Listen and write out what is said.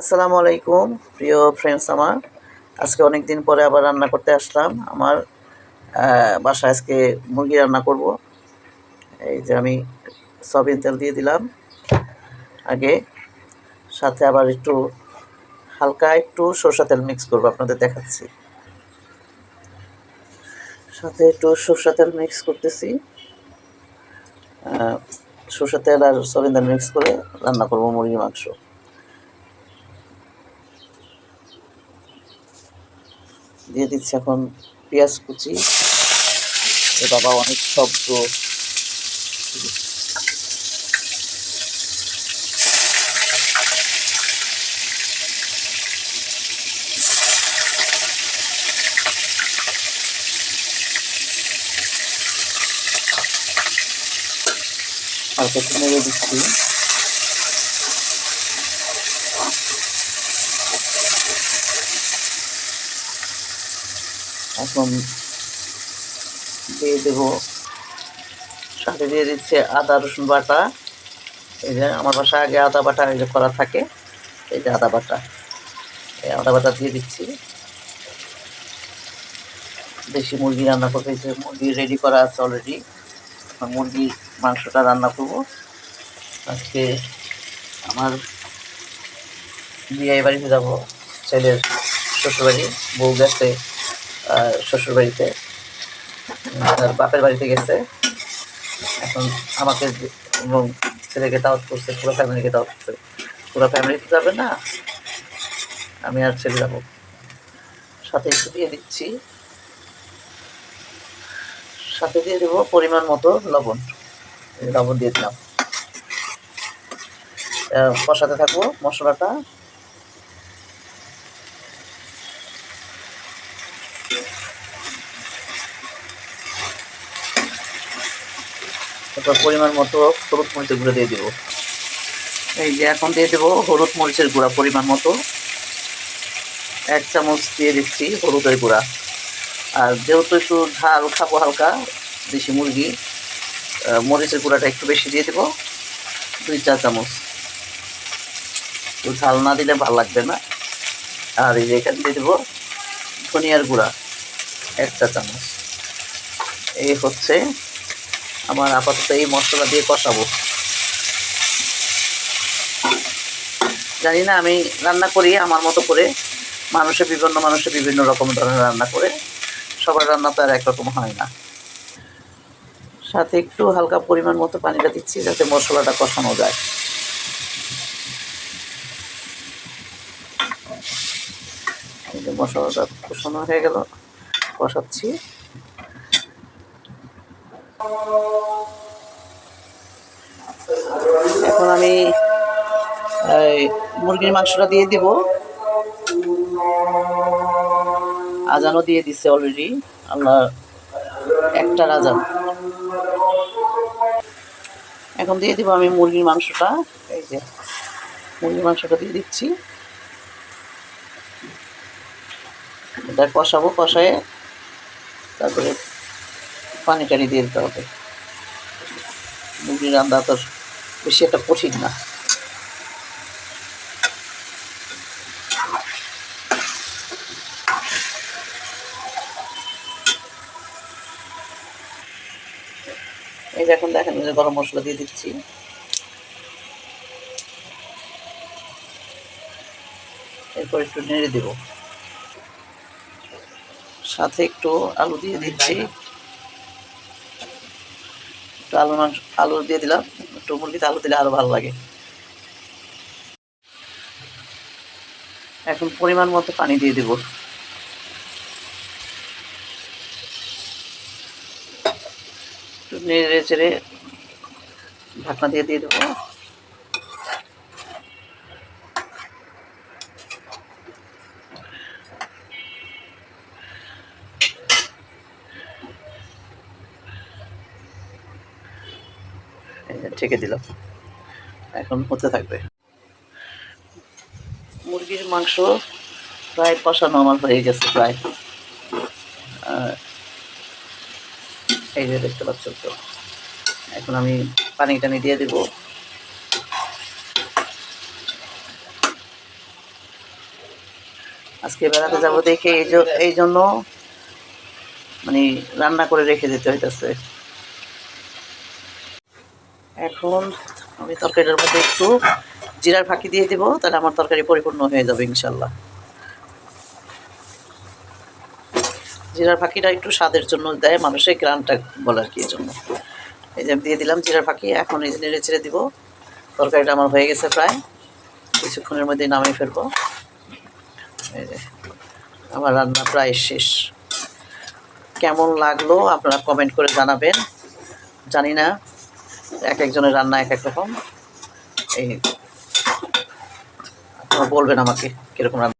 আসসালামু আলাইকুম, প্রিয় ফ্রেন্ডস আমার। আজকে অনেক দিন পরে আবার রান্না করতে আসলাম। আমার বাসায় আজকে মুরগি রান্না করব। এই যে আমি সয়াবিন তেল দিয়ে দিলাম আগে। সাথে আবার একটু হালকা একটু সরষা তেল মিক্স করব, আপনাদের দেখাচ্ছি। সাথে একটু সরষা তেল মিক্স করতেছি। সরষা তেল আর সয়াবিন তেল মিক্স করে রান্না করব মুরগির মাংস। দিয়ে দিচ্ছি এখন পেঁয়াজ কুচি। এ বাবা অনেক শব্দ। হালকা একটু নেড়ে দিচ্ছি এখন দিয়ে দেবো সাথে দিয়ে দিচ্ছে আদা, রসুন বাটা। এই যে আমার বাসায় আগে আদা বাটা এই যে করা থাকে, এই যে আদা বাটা। এই আদা বাটা দিয়ে দিচ্ছি। দেশি মুরগি রান্না করতে যে মুরগি রেডি করা আছে অলরেডি মুরগির মাংসটা রান্না করব। আজকে আমার বিয়ে বাড়িতে যাব, ছেলের শ্বশুরবাড়ি, বউ গেছে। আহ, শ্বশুরবাড়িতে তার বাপের বাড়িতে গেছে। এখন আমাকে এবং ছেলেকে দাওয়াত করছে পুরো ফ্যামিলিকে দাওয়াত করছে। পুরো ফ্যামিলি তো যাবে না আমি আর ছেলে যাব। সাথে একটু দিয়ে দিচ্ছি। সাথে দিয়ে দেবো পরিমাণ মতো লবণ। লবণ দিয়ে দিলাম। কষাতে থাকব মশলাটা। পরিমাণ মতো হলুদ মরিচের গুঁড়ো দিয়ে দেবো। এই যে এখন দিয়ে দেবো হলুদ মরিচের গুঁড়া পরিমাণ মতো। এক চামচ দিয়ে দিচ্ছি হলুদের গুঁড়া। আর যেহেতু একটু ঝাল, খাব হালকা দেশি মুরগি মরিচের গুঁড়াটা একটু বেশি দিয়ে দেবো। দুই চা চামচ। একটু ঝাল না দিলে ভালো লাগবে না। আর এই যে এখানে দিয়ে দেবো ধনিয়ার গুঁড়া, এক চা চামচ। এই হচ্ছে আমার আপাতত এই মশলা দিয়ে কষাবো। জানি না আমি রান্না করি আমার মতো করে। মানুষের বিভিন্ন মানুষের বিভিন্ন রকম ধরনের রান্না করে। সবার রান্না তো আর একরকম হয় না। সাথে একটু হালকা পরিমাণ মতো পানিটা দিচ্ছি যাতে মশলাটা কষানো যায়। মশলাটা কষানো হয়ে গেল, কষাচ্ছি। এখন আমি মুরগির মাংসটা দিয়ে দিব। আজানও দিয়ে দিচ্ছে অলরেডি আল্লাহ একটা আজান। এখন দিয়ে দিব আমি মুরগির মাংসটা, এই যে, মুরগির মাংসটা দিয়ে দিচ্ছি। এটা কষাবো, কষায় তারপরে পানি টানি দিয়ে দিতে হবে। মুরগির রান্না তো বেশি একটা কঠিন না। এই যে এখন দেখেন গরম মশলা দিয়ে দিচ্ছি। এরপর একটু নেড়ে দেব। সাথে একটু আলু দিয়ে দিচ্ছি। আলু মাংস আলু দিয়ে দিলাম। একটু মুরগিতে আলু দিলে আরও ভালো লাগে। এখন পরিমাণ মতো পানি দিয়ে দেব। নেড়ে চেড়ে ঢাকনা দিয়ে দিয়ে দেবো। ঢেকে দিলাম এখন হতে থাকবে। মুরগির মাংস প্রায় কষানো আমার হয়ে গেছে প্রায়। এই যে দেখতে পাচ্ছ তো, এখন আমি পানি টানি দিয়ে দেবো। আজকে বেড়াতে যাব দেখে এই জন্য মানে রান্না করে রেখে দিতে হইতেছে। এখন আমি তরকারিটার মধ্যে একটু জিরার ফাঁকি দিয়ে দিব, তাহলে আমার তরকারি পরিপূর্ণ হয়ে যাবে ইনশাল্লাহ জিরার ফাঁকিটা একটু স্বাদের জন্য দেয়, মানুষের গ্রানটা বলার কি জন্য এই যে দিয়ে দিলাম জিরার ফাঁকি, এখন এই নেড়ে ছেড়ে দিব। তরকারিটা আমার হয়ে গেছে প্রায়। কিছুক্ষণের মধ্যে নামিয়ে ফেলব। এই যে, আমার রান্না প্রায় শেষ। কেমন লাগল আপনারা কমেন্ট করে জানাবেন। জানি না এক একজনের রান্না এক এক রকম। এই বলবেন আমাকে কীরকম রান্না